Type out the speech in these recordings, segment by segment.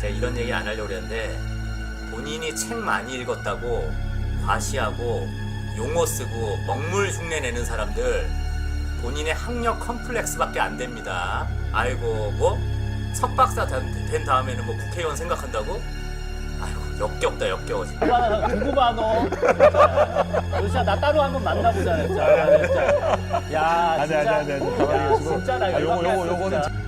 제가 이런 얘기 안 하려고 그랬는데 본인이 책 많이 읽었다고 과시하고 용어 쓰고 먹물 흉내 내는 사람들 본인의 학력 컴플렉스밖에 안 됩니다. 아이고 뭐 석박사 된, 된 다음에는 뭐 국회의원 생각한다고? 아이고 역겹다 역겨워 진짜. 와, 두고 봐, 너. 진짜. 진짜 나 따로 한번 만나보자, 진짜. 진짜. 야, 아니, 진짜. 아니, 아니, 아니. 야, 가만히 계시고. 진짜 나 아, 요거, 열받게 요거, 했어, 요거는 진짜.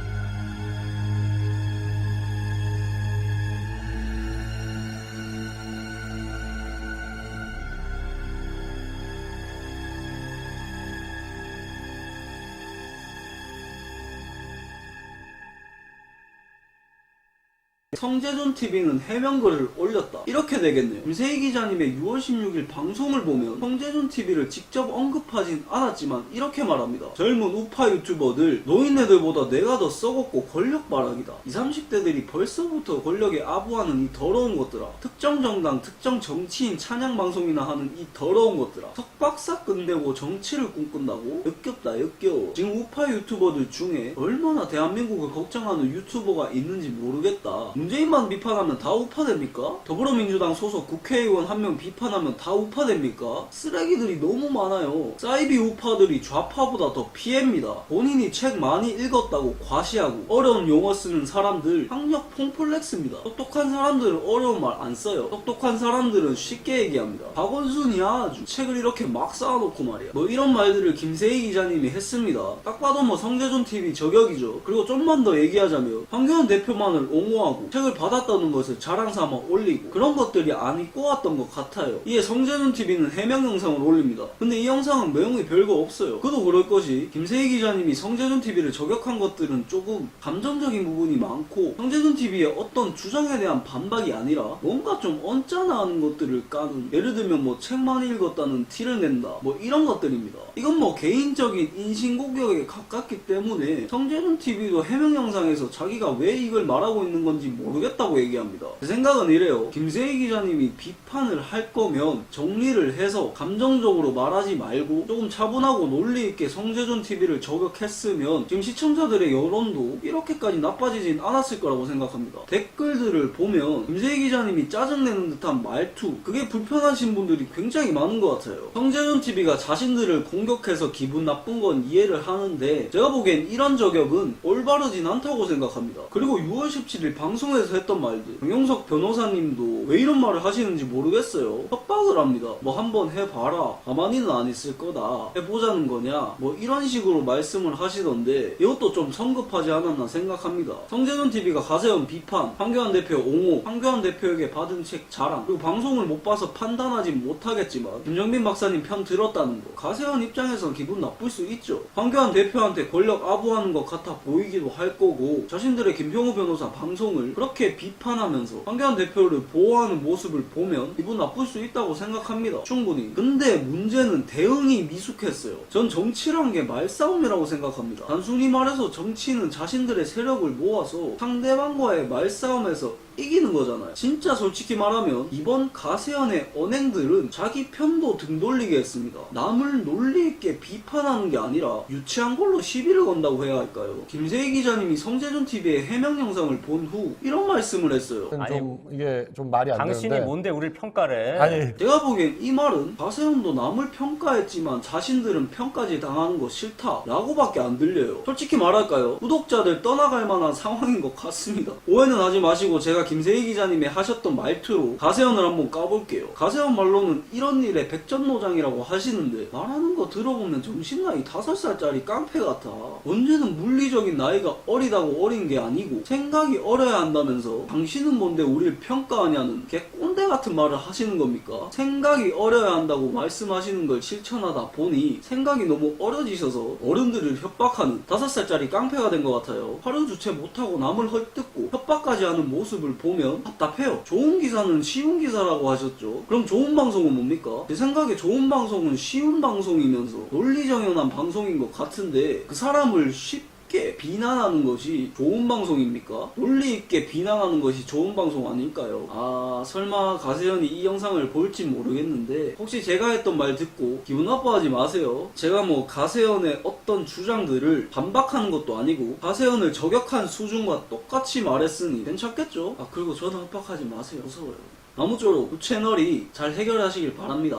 성재준 TV는 해명글을 올렸다. 이렇게 되겠네요. 김세희 기자님의 6월 16일 방송을 보면 성재준 TV를 직접 언급하진 않았지만 이렇게 말합니다. 젊은 우파 유튜버들 노인네들보다 내가 더 썩었고 권력 바락이다. 20, 30대들이 벌써부터 권력에 아부하는 이 더러운 것들아. 특정 정당, 특정 정치인 찬양 방송이나 하는 이 더러운 것들아. 석박사 끝내고 정치를 꿈꾼다고? 역겹다 역겨워. 지금 우파 유튜버들 중에 얼마나 대한민국을 걱정하는 유튜버가 있는지 모르겠다. 문재인만 비판하면 다 우파됩니까? 더불어민주당 소속 국회의원 한 명 비판하면 다 우파됩니까? 쓰레기들이 너무 많아요. 사이비 우파들이 좌파보다 더 피해입니다. 본인이 책 많이 읽었다고 과시하고 어려운 용어 쓰는 사람들 학력 폼플렉스입니다. 똑똑한 사람들은 어려운 말 안 써요. 똑똑한 사람들은 쉽게 얘기합니다. 박원순이야 아주 책을 이렇게 막 쌓아놓고 말이야. 뭐 이런 말들을 김세희 기자님이 했습니다. 딱 봐도 뭐 성재준 TV 저격이죠. 그리고 좀만 더 얘기하자면 황교안 대표만을 옹호하고 책을 받았다는 것을 자랑 삼아 올리고 그런 것들이 안 입고 왔던 것 같아요. 이에 성재준 TV는 해명 영상을 올립니다. 근데 이 영상은 내용이 별거 없어요. 그도 그럴 것이 김세희 기자님이 성재준 TV를 저격한 것들은 조금 감정적인 부분이 많고 성재준 TV의 어떤 주장에 대한 반박이 아니라 뭔가 좀 언짢아 하는 것들을 까는 예를 들면 뭐 책 많이 읽었다는 티를 낸다 뭐 이런 것들입니다. 이건 뭐 개인적인 인신공격에 가깝기 때문에 성재준 TV도 해명 영상에서 자기가 왜 이걸 말하고 있는 건지 모르겠다고 얘기합니다. 제 생각은 이래요. 김세희 기자님이 비판을 할 거면 정리를 해서 감정적으로 말하지 말고 조금 차분하고 논리 있게 성재준 TV를 저격했으면 지금 시청자들의 여론도 이렇게까지 나빠지진 않았을 거라고 생각합니다. 댓글들을 보면 김세희 기자님이 짜증내는 듯한 말투 그게 불편하신 분들이 굉장히 많은 것 같아요. 성재준 TV가 자신들을 공격해서 기분 나쁜 건 이해를 하는데 제가 보기엔 이런 저격은 올바르진 않다고 생각합니다. 그리고 6월 17일 방송 에서 했던 말들 정용석 변호사님도 왜 이런 말을 하시는지 모르겠어요. 협박을 합니다. 뭐 한번 해봐라. 가만히는 안 있을 거다. 해보자는 거냐. 뭐 이런 식으로 말씀을 하시던데 이것도 좀 성급하지 않았나 생각합니다. 성재준 TV가 가세현 비판, 황교안 대표 옹호, 황교안 대표에게 받은 책 자랑, 그리고 방송을 못 봐서 판단하지 못하겠지만 김정민 박사님 편 들었다는 거 가세현 입장에선 기분 나쁠 수 있죠. 황교안 대표한테 권력 아부하는 것 같아 보이기도 할 거고 자신들의 김평우 변호사 방송을 그렇게 비판하면서 황교안 대표를 보호하는 모습을 보면 기분 나쁠 수 있다고 생각합니다. 충분히. 근데 문제는 대응이 미숙했어요. 전 정치란 게 말싸움이라고 생각합니다. 단순히 말해서 정치는 자신들의 세력을 모아서 상대방과의 말싸움에서 이기는 거잖아요. 진짜 솔직히 말하면 이번 가세현의 언행들은 자기 편도 등 돌리게 했습니다. 남을 논리 있게 비판하는 게 아니라 유치한 걸로 시비를 건다고 해야 할까요? 김세희 기자님이 성재준 TV의 해명 영상을 본 후 이런 말씀을 했어요. 좀 아니, 이게 좀 말이 안 당신이 되는데. 뭔데 우리를 평가를 해? 아니 제가 보기엔 이 말은 가세현도 남을 평가했지만 자신들은 평가지 당하는 거 싫다라고밖에 안 들려요. 솔직히 말할까요? 구독자들 떠나갈 만한 상황인 것 같습니다. 오해는 하지 마시고 제가 김세희 기자님이 하셨던 말투로 가세현을 한번 까볼게요. 가세현 말로는 이런 일에 백전노장이라고 하시는데 말하는 거 들어보면 정신 나이 5살짜리 깡패 같아. 언제는 물리적인 나이가 어리다고 어린 게 아니고 생각이 어려야 한다면서 당신은 뭔데 우리를 평가하냐는 개 꼰대 같은 말을 하시는 겁니까? 생각이 어려야 한다고 말씀하시는 걸 실천하다 보니 생각이 너무 어려지셔서 어른들을 협박하는 5살짜리 깡패가 된 것 같아요. 하루 주체 못하고 남을 헐뜯고 협박까지 하는 모습을 보면 답답해요. 좋은 기사는 쉬운 기사라고 하셨죠. 그럼 좋은 방송은 뭡니까? 제 생각에 좋은 방송은 쉬운 방송이면서 논리정연한 방송인 것 같은데 그 사람을 쉽게 있게 비난하는 것이 좋은 방송입니까? 논리 있게 비난하는 것이 좋은 방송 아닐까요? 아 설마 가세현이 이 영상을 볼지 모르겠는데 혹시 제가 했던 말 듣고 기분 나빠하지 마세요. 제가 뭐 가세현의 어떤 주장들을 반박하는 것도 아니고 가세현을 저격한 수준과 똑같이 말했으니 괜찮겠죠? 아 그리고 저는 협박하지 마세요. 무서워요. 아무쪼록 그 채널이 잘 해결하시길 바랍니다.